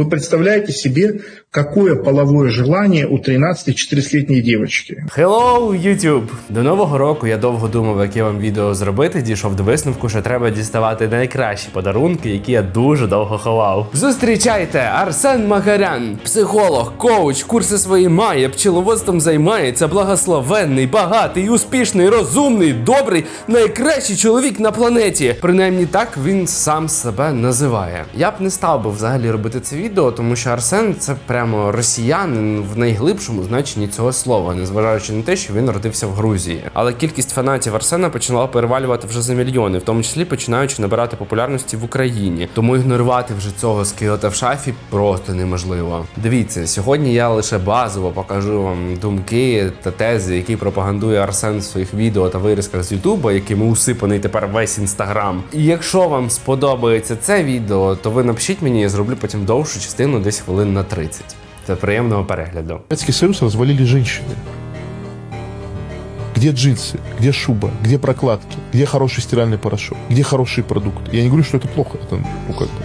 Вы представляете себе, какое половое желание у 13-14-летней девочки? Hello, YouTube! До нового року я довго думав, яке вам відео зробити. Дійшов до висновку, що треба діставати найкращі подарунки, які я дуже довго ховав. Зустрічайте Арсен Магарян, психолог, коуч, курси свої має, пчеловодством займається, благословенний, багатий, успішний, розумний, добрий, найкращий чоловік на планеті. Принаймні так він сам себе називає. Я б не став би взагалі робити це відео, тому що Арсен це прямо росіянин в найглибшому значенні цього слова, незважаючи на те, що він родився в Грузії. Але кількість фанатів Арсена почала перевалювати вже за мільйони, в тому числі починаючи набирати популярності в Україні. Тому ігнорувати вже цього скелета в шафі просто неможливо. Дивіться, сьогодні я лише базово покажу вам думки та тези, які пропагандує Арсен в своїх відео та вирізках з Ютуба, якими усипаний тепер весь інстаграм. І якщо вам сподобається це відео, то ви напишіть мені, я зроблю потім довшу частину, десь хвилин на 30. Це приємного перегляду. Советский Союз развалили женщины. Где джинсы, где шуба, где прокладки, где хороший стиральный порошок, где хороший продукт. Я не говорю, что это плохо, это ну как бы.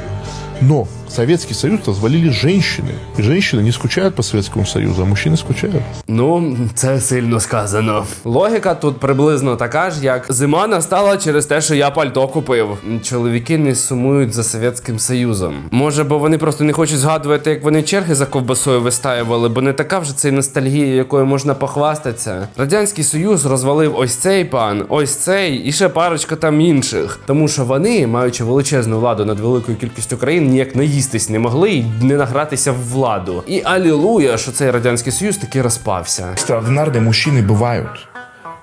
Но Советский Союз развалили женщины. И женщины не скучают по Советскому Союзу, а мужчины скучают. Ну, це сильно сказано. Логіка тут приблизно така ж, як зима настала через те, що я пальто купив. Чоловіки не сумують за Совєтським Союзом. Може, бо вони просто не хочуть згадувати, як вони черги за ковбасою вистаювали, бо не така вже це й ностальгія, якою можна похвастатися. Радянський Союз розвалив ось цей пан, ось цей і ще парочка там інших. Тому що вони, маючи величезну владу над великою кількістю країн, ніяк наїстись не могли і не награтися в владу. І алілуя, що цей радянський союз таки розпався. Экстраординарные мужчины бывают.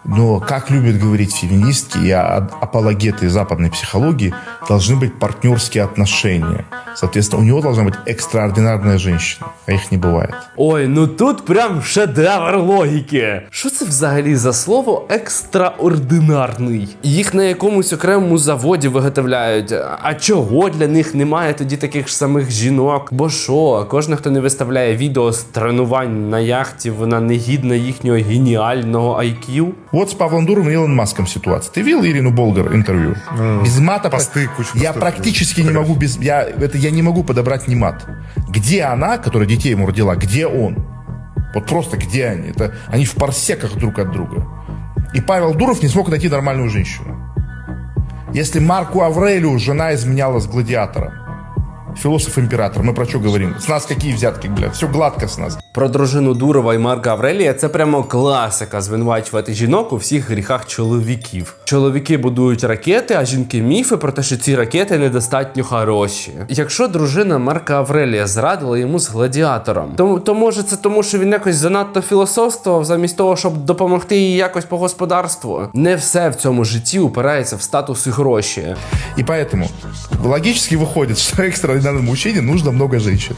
Но, как любят говорить феминистки и а- апологеты западной психологии, должны быть партнерские отношения. Соответственно, у него должна быть экстраординарная женщина, а их не бывает. Ой, ну тут прям шедевр логіки. Що це взагалі за слово екстраординарний? Їх на якомусь окремому заводі виготовляють. А чого для них немає тоді таких ж самих жінок? Бо що, кожен, хто не виставляє відео з тренувань на яхті, вона не гідна їхнього геніального IQ? Вот с Павлом Дуровым и Илон Маском ситуация. Ты видел Ирину Болгар интервью? без мата. посты, кучу Я постов практически не могу без... Я, это, я не могу подобрать ни мат. Где она, которая детей ему родила, где он? Вот просто где они? Это, они в парсеках друг от друга. И Павел Дуров не смог найти нормальную женщину. Если Марку Аврелию жена изменяла с гладиатором, философ-император, мы про что говорим? С нас какие взятки, блядь? Все гладко с нас. Про дружину Дурова і Марка Аврелія це прямо класика звинувачувати жінок у всіх гріхах чоловіків. Чоловіки будують ракети, а жінки міфи про те, що ці ракети недостатньо хороші. Якщо дружина Марка Аврелія зрадила йому з гладіатором, то, то може це тому, що він якось занадто філософствував, замість того, щоб допомогти їй якось по господарству. Не все в цьому житті упирається в статус і гроші. И поэтому логически выходит, что экстраординарному мужчине нужно много женщин,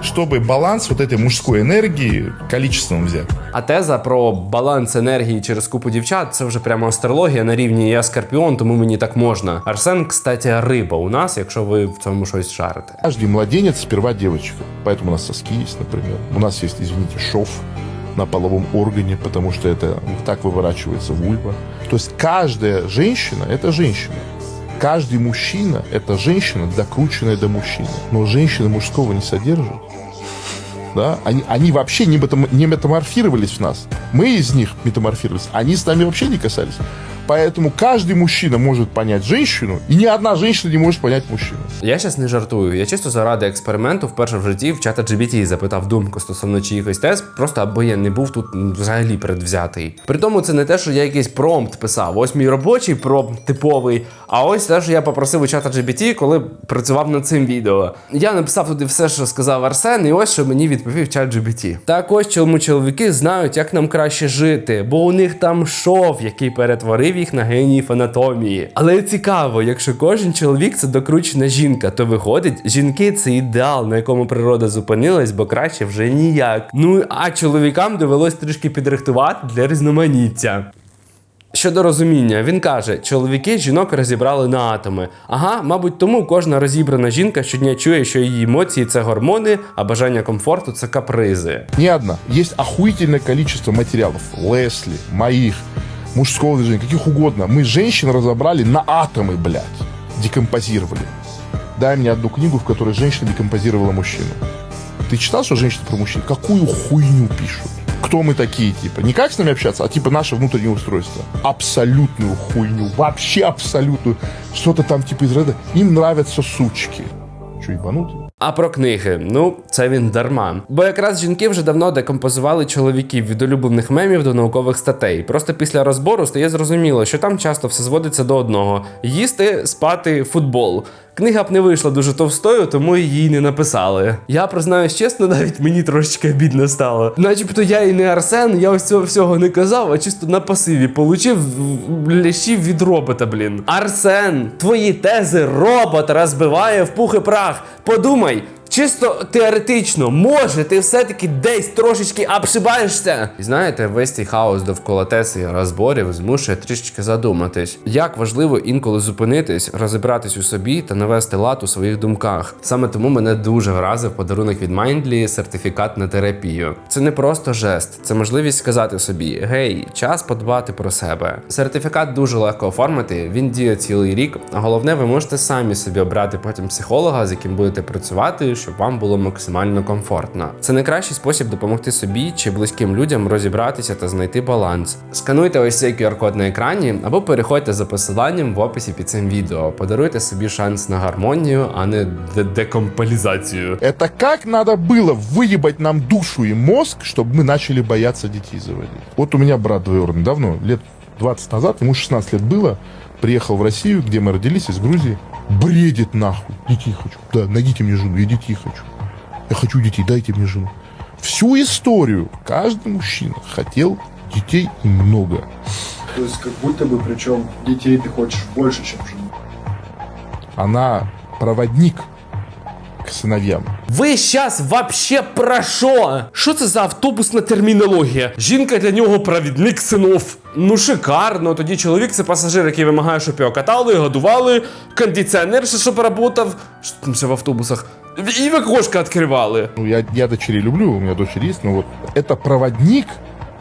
чтобы баланс вот этой мужской энергии количеством взять. А теза про баланс енергії через купу дівчат це вже прямо астрологія на рівні я скорпіон, тому мені так можна. Арсен, кстати, риба у нас, якщо ви в цьому щось шарите. Каждый младенец сперва девочка, поэтому у нас соски есть, например. У нас есть, извините, шов на половом органе, потому что это так выворачивается вульва. То есть каждая женщина – это женщина. Каждый мужчина – это женщина, докрученная до мужчины. Но женщины мужского не содержат. Да? Они, они вообще не, метам- не метаморфировались в нас. Мы из них метаморфировались, они с нами вообще не касались. Поэтому каждый мужчина может понять женщину, и ни одна женщина не может понять мужчину. Я щас не жартую. Я чисто заради експерименту вперше в житті в чата GBT запитав думку стосовно чиїхось тез, просто аби я не був тут взагалі передвзятий. При тому це не те, що я якийсь промпт писав. Ось мій робочий промпт типовий. А ось те, що я попросив у чата GBT, коли працював над цим відео. Я написав туди все, що сказав Арсен, і ось що мені відповів чат GBT. Так ось чому чоловіки знають, як нам краще жити, бо у них там шов, який перетворив їх на геніїв анатомії. Але цікаво, якщо кожен чоловік це докручена жінка, то виходить, жінки це ідеал, на якому природа зупинилась, бо краще вже ніяк. Ну а чоловікам довелось трішки підрихтувати для різноманіття. Щодо розуміння, він каже: чоловіки жінок розібрали на атоми. Ага, мабуть, тому кожна розібрана жінка щодня чує, що її емоції це гормони, а бажання комфорту це капризи. Не одна. Есть охуительное количество материалов. Лесли, моих, мужского движения, каких угодно. Мы женщин разобрали на атомы, блядь. Декомпозировали. дай мне одну книгу, в которой женщина декомпозировала мужчину. Ты читал, что женщины про мужчин? Какую хуйню пишут? Кто мы такие, типа? Не как с нами общаться, а типа наше внутреннее устройство. Абсолютную хуйню. Вообще абсолютную. Что-то там типа из рода. Им нравятся сучки. Что, ебанутые? А про книги, ну це він дарма. Бо якраз жінки вже давно декомпозували чоловіків від улюблених мемів до наукових статей. Просто після розбору стає зрозуміло, що там часто все зводиться до одного: їсти, спати, футбол. Книга б не вийшла дуже товстою, тому її не написали. Я признаюсь чесно, навіть мені трошечки обідно стало. Начебто я і не Арсен, я ось цього всього не казав, а чисто на пасиві получив лящів від робота, блін. Арсен, твої тези робот розбиває в пух і прах. Подумай. Anyway, Чисто теоретично, може, ти все-таки десь трошечки обшибаєшся. І знаєте, весь цей хаос довкола теси і розборів змушує трішечки задуматись, як важливо інколи зупинитись, розібратись у собі та навести лад у своїх думках. Саме тому мене дуже вразив подарунок від Mindly сертифікат на терапію. Це не просто жест, це можливість сказати собі: гей, час подбати про себе. Сертифікат дуже легко оформити, він діє цілий рік. А головне, ви можете самі собі обрати потім психолога, з яким будете працювати, щоб вам було максимально комфортно. Це найкращий спосіб допомогти собі чи близьким людям розібратися та знайти баланс. Скануйте ось цей QR-код на екрані або переходьте за посиланням в описі під цим відео. Подаруйте собі шанс на гармонію, а не де- декомполізацію. Это как надо было выебать нам душу и мозг, чтобы мы начали бояться детей заводить? Вот у меня брат двоюродный давно, лет 20 назад, ему 16 лет было, приехал в Россию, где мы родились, из Грузии, бредит нахуй, детей хочу. Да, найдите мне жену, я детей хочу. Я хочу детей, дайте мне жену. Всю историю каждый мужчина хотел детей и много. То есть как будто бы, причем детей ты хочешь больше, чем жену. Она проводник к сыновьям. Ви щас вообще про що? Що це за автобусна термінологія? Жінка для нього провідник синов. Ну шикарно. Тоді чоловік це пасажир, який вимагає, щоб його катали, годували, кондиціонер ще щоб работав. Що там ще в автобусах? І в окошко відкривали. Ну, я, я дочерей люблю, у меня дочери есть, но вот это проводник,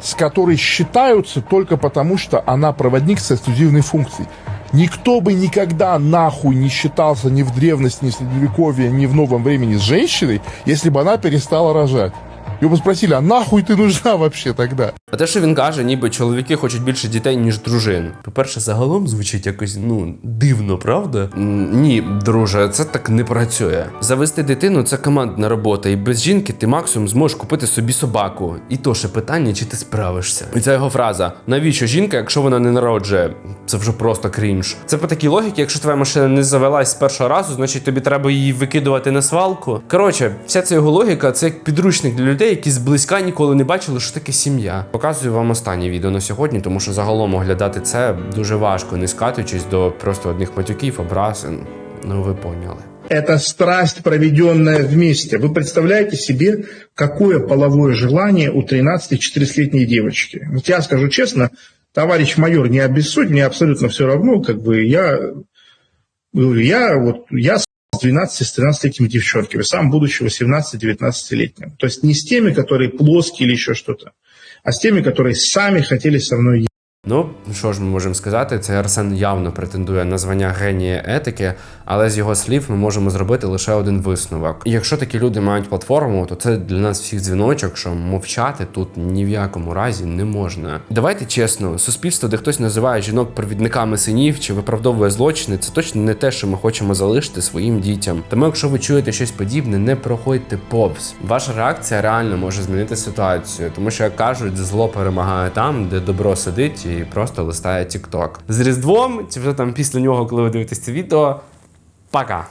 с которой считаются только потому, что она проводник с эксклюзивной функцией. Никто бы никогда нахуй не считался ни в древности, ни в средневековье, ни в новом времени с женщиной, если бы она перестала рожать. Бы спросили, а нахуй ты нужна вообще тогда? А те, що він каже, ніби чоловіки хочуть більше дітей, ніж дружин. По-перше, загалом звучить якось ну дивно, правда? Ні, друже, це так не працює. Завести дитину це командна робота, і без жінки ти максимум зможеш купити собі собаку. І то ще питання, чи ти справишся. І ця його фраза: навіщо жінка, якщо вона не народжує? Це вже просто крінж. Це по такій логіці, якщо твоя машина не завелась з першого разу, значить тобі треба її викидувати на свалку. Коротше, вся ця його логіка це як підручник для людей, які зблизька ніколи не бачили, що таке сім'я. Показую вам останнє відео на сьогодні, тому що загалом оглядати це дуже важко, не скатуючись до просто одних матюків, образ. Ну ви поняли. Это страсть, проведенная вместе. Вы представляете себе, какое половое желание у 13-14-летней девочки? Вот я скажу честно, товарищ майор, не обессудь, мне абсолютно все равно, как бы я, я вот, я с 12 с 13-летними девчонками, сам будучи 18-19-летним. То есть не с теми, которые плоские или еще что-то, а с теми, которые сами хотели со мной Ну, що ж ми можемо сказати, цей Арсен явно претендує на звання генія етики, але з його слів ми можемо зробити лише один висновок. І якщо такі люди мають платформу, то це для нас всіх дзвіночок, що мовчати тут ні в якому разі не можна. Давайте чесно, суспільство, де хтось називає жінок провідниками синів чи виправдовує злочини, це точно не те, що ми хочемо залишити своїм дітям. Тому, якщо ви чуєте щось подібне, не проходьте повз. Ваша реакція реально може змінити ситуацію, тому що як кажуть, зло перемагає там, де добро сидить і просто листає TikTok. З Різдвом, чи вже там після нього, коли ви дивитесь це відео. Пока!